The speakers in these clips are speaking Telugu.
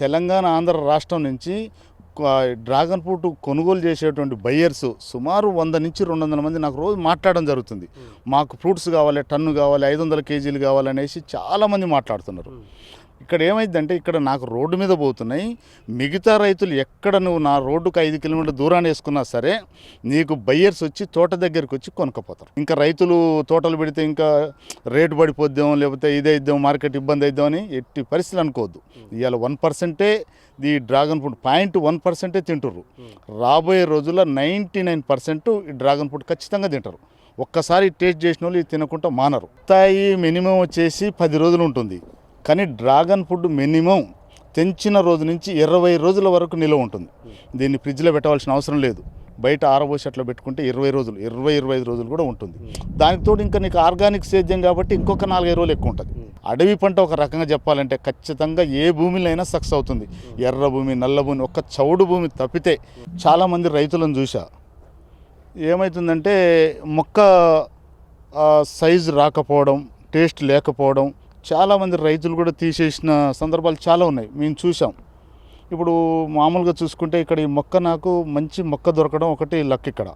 తెలంగాణ ఆంధ్ర రాష్ట్రం నుంచి డ్రాగన్ ఫ్రూట్ కొనుగోలు చేసేటువంటి బయ్యర్స్ సుమారు వంద నుంచి రెండు వందల మంది నాకు రోజు మాట్లాడడం జరుగుతుంది. మాకు ఫ్రూట్స్ కావాలి టన్ను కావాలి ఐదు వందల కేజీలు కావాలనేసి చాలామంది మాట్లాడుతున్నారు. ఇక్కడ ఏమైందంటే ఇక్కడ నాకు రోడ్డు మీద పోతున్నాయి. మిగతా రైతులు ఎక్కడ నువ్వు నా రోడ్డుకు ఐదు కిలోమీటర్ల దూరాన్ని వేసుకున్నా సరే నీకు బయ్యర్స్ వచ్చి తోట దగ్గరికి వచ్చి కొనుక్కపోతారు. ఇంకా రైతులు తోటలు పెడితే ఇంకా రేటు పడిపోద్దాం లేకపోతే ఇదే ఇద్దాం మార్కెట్ ఇబ్బంది అయిద్దాం అని ఎట్టి పరిస్థితులు అనుకోవద్దు. ఇవాళ వన్ పర్సెంటే ఈ డ్రాగన్ ఫ్రూట్ పాయింట్ వన్ పర్సెంటే తింటుర్రు. రాబోయే రోజుల్లో నైంటీ నైన్ పర్సెంట్ ఈ డ్రాగన్ ఫ్రూట్ ఖచ్చితంగా తింటారు. ఒక్కసారి టేస్ట్ చేసిన వాళ్ళు తినకుండా మానరు. తాయి మినిమం వచ్చేసి పది రోజులు ఉంటుంది. కానీ డ్రాగన్ ఫుడ్ మినిమం తెంచిన రోజు నుంచి ఇరవై రోజుల వరకు నిల్వ ఉంటుంది. దీన్ని ఫ్రిడ్జ్లో పెట్టవలసిన అవసరం లేదు. బయట ఆరబోసి అట్లా పెట్టుకుంటే ఇరవై రోజులు ఇరవై ఇరవై ఐదు రోజులు కూడా ఉంటుంది. దానికి తోడు ఇంకా నీకు ఆర్గానిక్ సేద్యం కాబట్టి ఇంకొక నాలుగైదు రోజులు ఎక్కువ ఉంటుంది. అడవి పంట ఒక రకంగా చెప్పాలంటే ఖచ్చితంగా ఏ భూమిలో అయినా సక్సెస్ అవుతుంది. ఎర్ర భూమి నల్ల భూమి ఒక్క చౌడు భూమి తప్పితే చాలామంది రైతులను చూసా ఏమవుతుందంటే మొక్క సైజు రాకపోవడం టేస్ట్ లేకపోవడం చాలామంది రైతులు కూడా తీసేసిన సందర్భాలు చాలా ఉన్నాయి. మేము చూసాం ఇప్పుడు మామూలుగా చూసుకుంటే ఇక్కడ ఈ మొక్క నాకు మంచి మొక్క దొరకడం ఒకటి లక్ ఇక్కడ.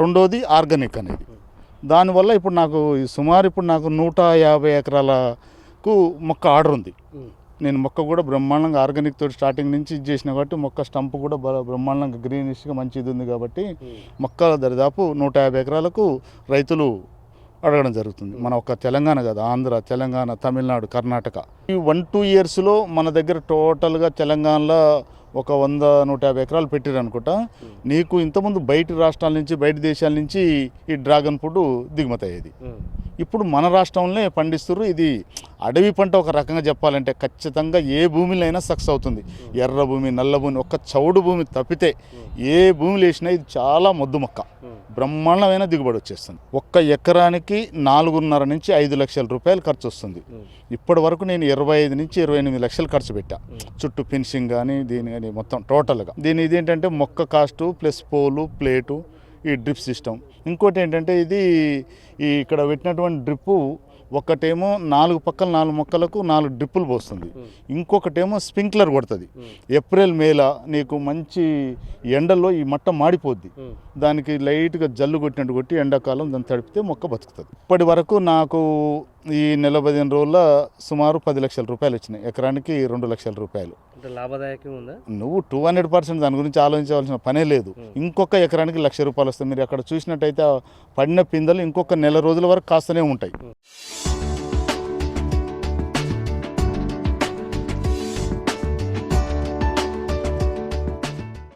రెండోది ఆర్గానిక్ అనేది. దానివల్ల ఇప్పుడు నాకు ఈ సుమారు ఇప్పుడు నాకు నూట యాభై ఎకరాలకు మొక్క ఆర్డర్ ఉంది. నేను మొక్క కూడా బ్రహ్మాండంగా ఆర్గానిక్ తోటి స్టార్టింగ్ నుంచి ఇది చేసిన కాబట్టి మొక్క స్టంప్ కూడా బాగా బ్రహ్మాండంగా గ్రీనిష్గా మంచిది ఉంది కాబట్టి మొక్క దరిదాపు నూట యాభై ఎకరాలకు రైతులు అడగడం జరుగుతుంది. మన ఒక తెలంగాణ కదా ఆంధ్ర తెలంగాణ తమిళనాడు కర్ణాటక. ఈ వన్ టూ ఇయర్స్లో మన దగ్గర టోటల్గా తెలంగాణలో ఒక వంద నూట యాభై ఎకరాలు పెట్టారు అనుకుంటా. నీకు ఇంతకుముందు బయట రాష్ట్రాల నుంచి బయట దేశాల నుంచి ఈ డ్రాగన్ ఫ్రూట్ దిగుమతి అయ్యేది. ఇప్పుడు మన రాష్ట్రంలో పండిస్తున్నారు ఇది అడవి పంట ఒక రకంగా చెప్పాలంటే ఖచ్చితంగా ఏ భూమిలో అయినా సక్సెస్ అవుతుంది. ఎర్ర భూమి నల్ల భూమి ఒక్క చౌడు భూమి తప్పితే ఏ భూమిలో వేసినా ఇది చాలా మొద్దు మొక్క. బ్రహ్మాండమైన దిగుబడి వచ్చేస్తుంది. ఒక్క ఎకరానికి నాలుగున్నర నుంచి ఐదు లక్షల రూపాయలు ఖర్చు వస్తుంది. ఇప్పటి వరకు నేను ఇరవై ఐదు నుంచి ఇరవై ఎనిమిది లక్షలు ఖర్చు పెట్టా. చుట్టూ ఫినిషింగ్ కానీ దీని కానీ మొత్తం టోటల్గా. దీని ఇదేంటంటే మొక్క కాస్టు ప్లస్ పోలు ప్లేటు ఈ డ్రిప్ సిస్టమ్. ఇంకోటి ఏంటంటే ఇది ఈ ఇక్కడ పెట్టినటువంటి డ్రిప్పు ఒకటేమో నాలుగు పక్కల నాలుగు మొక్కలకు నాలుగు డ్రిప్పులు పోస్తుంది. ఇంకొకటేమో స్ప్రింక్లర్ కొడుతుంది. ఏప్రిల్ మేలా నీకు మంచి ఎండలో ఈ మట్ట మాడిపోద్ది. దానికి లైట్గా జల్లు కొట్టినట్టు కొట్టి ఎండాకాలం దాన్ని తడిపితే మొక్క బతుకుతుంది. ఇప్పటి వరకు నాకు ఈ నెల పదిహేను రోజుల సుమారు పది లక్షల రూపాయలు వచ్చినాయి. ఎకరానికి రెండు లక్షల రూపాయలు. లాభదాయకంగా ఉందా? నువ్వు టూ హండ్రెడ్ పర్సెంట్ దాని గురించి ఆలోచించవలసిన పనే లేదు. ఇంకొక ఎకరానికి లక్ష రూపాయలు వస్తాయి. మీరు అక్కడ చూసినట్టయితే పడిన పిందెలు ఇంకొక నెల రోజుల వరకు కాస్తూనే ఉంటాయి.